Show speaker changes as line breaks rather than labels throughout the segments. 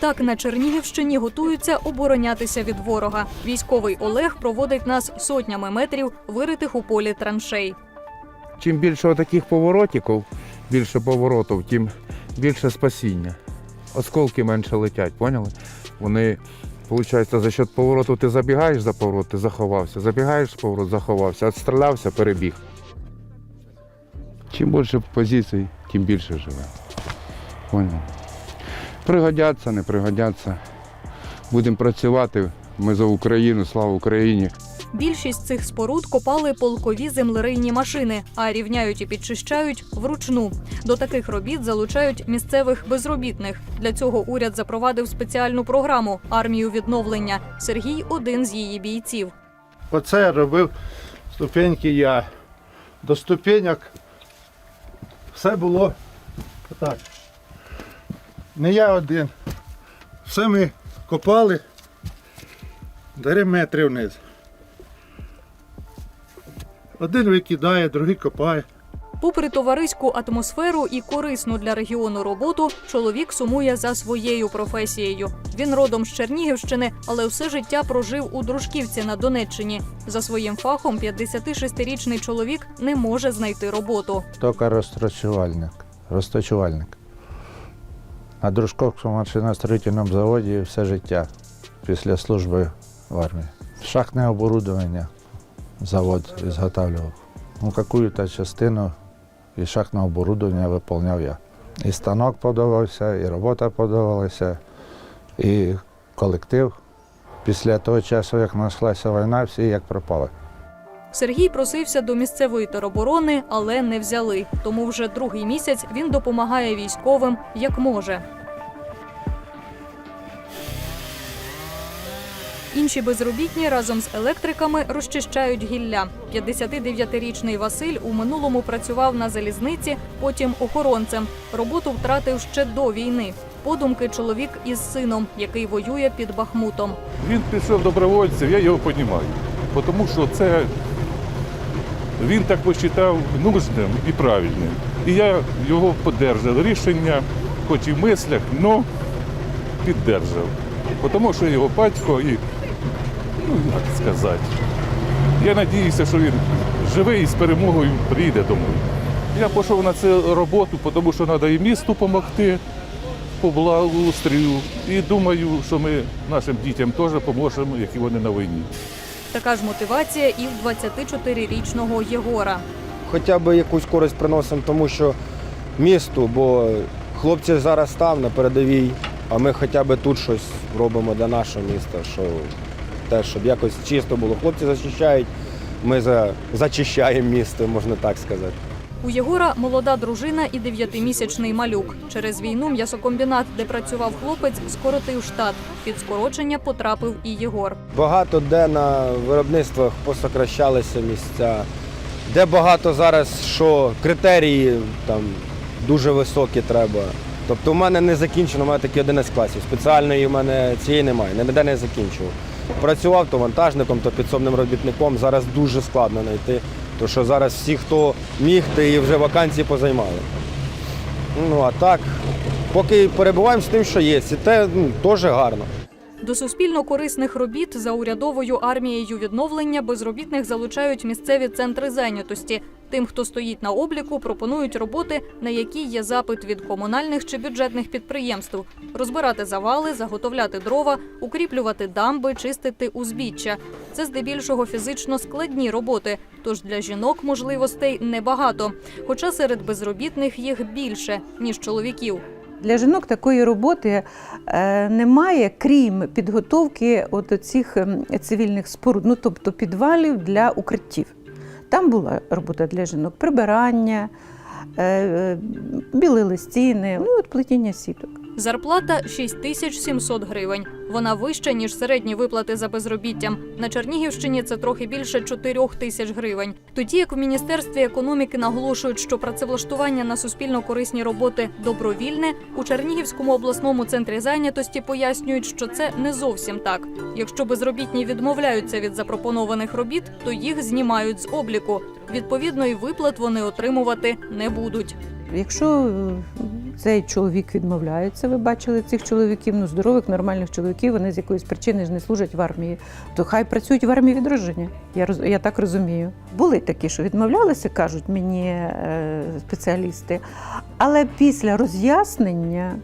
Так на Чернігівщині готуються оборонятися від ворога. Військовий Олег проводить нас сотнями метрів, виритих у полі траншей.
Чим більше таких поворотиків, більше поворотів, тим більше спасіння. Осколки менше летять, поняли? Вони, виходить, за счет повороту ти забігаєш за поворот, ти заховався, забігаєш з поворот, заховався, відстрілявся, перебіг. Чим більше позицій, тим більше живе. Поняли? Пригодяться, не пригодяться. Будемо працювати. Ми за Україну, слава Україні.
Більшість цих споруд копали полкові землерийні машини, а рівняють і підчищають вручну. До таких робіт залучають місцевих безробітних. Для цього уряд запровадив спеціальну програму армію відновлення. Сергій один з її бійців.
Оце я робив ступеньки я. До ступеньок все було так. Не я один. Все ми копали три метри вниз. Один викидає, другий копає.
Попри товариську атмосферу і корисну для регіону роботу, чоловік сумує за своєю професією. Він родом з Чернігівщини, але все життя прожив у Дружківці на Донеччині. За своїм фахом 56-річний чоловік не може знайти роботу.
Тільки розточувальник. розточувальник. На Дружковському машиностроїтельному заводі все життя після служби в армії. Шахтне оборудовання завод изготавливав. Ну, какую-то частину із шахтного оборудовання виконував я. І станок подобався, і робота подобалася, і колектив. Після того часу, як знайшлася війна, всі як пропали.
Сергій просився до місцевої тероборони, але не взяли. Тому вже другий місяць він допомагає військовим як може. Інші безробітні разом з електриками розчищають гілля. 59-річний Василь у минулому працював на залізниці, потім охоронцем. Роботу втратив ще до війни. Подумки чоловік із сином, який воює під Бахмутом.
Він пішов добровольцем, я його розумію. Тому що це він так посчитав нужним і правильним. І я його підтримав. Рішення, хоч і в мислях, але підтримав. Тому що його батько і, ну як сказати, я сподіваюся, що він живий і з перемогою приїде домой. Я пішов на цю роботу, тому що треба і місту допомогти по благоустрою. І думаю, що ми нашим дітям теж поможемо, які вони на війні.
Така ж мотивація і в 24-річного Єгора.
хоча б якусь користь приносимо, тому що місту, бо хлопці зараз там на передовій, а ми хоча б тут щось робимо для нашого міста, що те, щоб якось чисто було. Хлопці зачищають, ми за, зачищаємо місто, можна так сказати.
У Єгора молода дружина і дев'ятимісячний малюк. Через війну м'ясокомбінат, де працював хлопець, скоротив штат. Під скорочення потрапив і Єгор.
Багато де на виробництвах посокращалися місця, де багато зараз що критерії там дуже високі треба. Тобто у мене не закінчено, у мене такі 11 класів. Спеціальної в мене цієї немає, ніде не закінчував. Працював то вантажником, то підсобним робітником. Зараз дуже складно знайти. Тому що зараз всі, хто міг, ти і вже вакансії позаймали. Ну а так, поки перебуваємо з тим, що є, і те ну, теж гарно.
До суспільно корисних робіт за урядовою армією відновлення безробітних залучають місцеві центри зайнятості. Тим, хто стоїть на обліку, пропонують роботи, на які є запит від комунальних чи бюджетних підприємств: розбирати завали, заготовляти дрова, укріплювати дамби, чистити узбіччя. Це здебільшого фізично складні роботи. Тож для жінок можливостей небагато. Хоча серед безробітних їх більше ніж чоловіків.
Для жінок такої роботи е, немає, крім підготовки от цих цивільних споруд, ну тобто підвалів для укриттів. Там була робота для жінок: прибирання, е, е, білили стіни, ну от плетіння сіток.
Зарплата 6700 гривень. Вона вища, ніж середні виплати за безробіттям. На Чернігівщині це трохи більше 4 тисяч гривень. Тоді як в Міністерстві економіки наголошують, що працевлаштування на суспільно корисні роботи добровільне, у Чернігівському обласному центрі зайнятості пояснюють, що це не зовсім так. Якщо безробітні відмовляються від запропонованих робіт, то їх знімають з обліку. Відповідно, і виплат вони отримувати не будуть.
Якщо е, цей чоловік відмовляється. Ви бачили цих чоловіків, ну здорових, нормальних чоловіків. Вони з якоїсь причини ж не служать в армії. То хай працюють в армії відродження. Я роз- я так розумію. Були такі, що відмовлялися, кажуть мені е, спеціалісти. Але після роз'яснення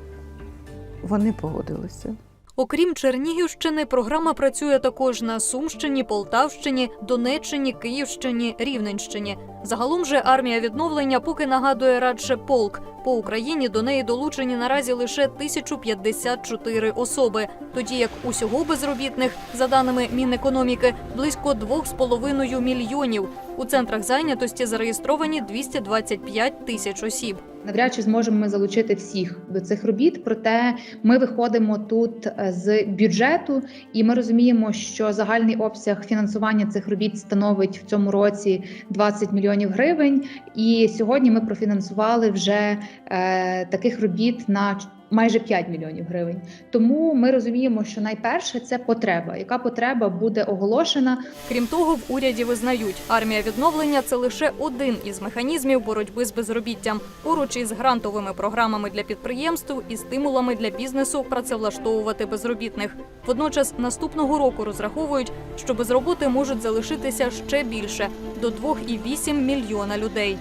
вони погодилися.
Окрім Чернігівщини, програма працює також на Сумщині, Полтавщині, Донеччині, Київщині, Рівненщині. Загалом же армія відновлення поки нагадує радше полк. По Україні до неї долучені наразі лише 1054 особи, тоді як усього безробітних, за даними Мінекономіки, близько 2,5 мільйонів. У центрах зайнятості зареєстровані 225 тисяч осіб.
Навряд чи зможемо ми залучити всіх до цих робіт, проте ми виходимо тут е, з бюджету, і ми розуміємо, що загальний обсяг фінансування цих робіт становить в цьому році 20 мільйонів гривень. І сьогодні ми профінансували вже е, таких робіт на майже 5 мільйонів гривень. Тому ми розуміємо, що найперше це потреба. Яка потреба буде оголошена,
Крім того, в уряді визнають, армія відновлення це лише один із механізмів боротьби з безробіттям, поруч із грантовими програмами для підприємств і стимулами для бізнесу працевлаштовувати безробітних. Водночас наступного року розраховують, що без роботи можуть залишитися ще більше до 2,8 мільйона людей.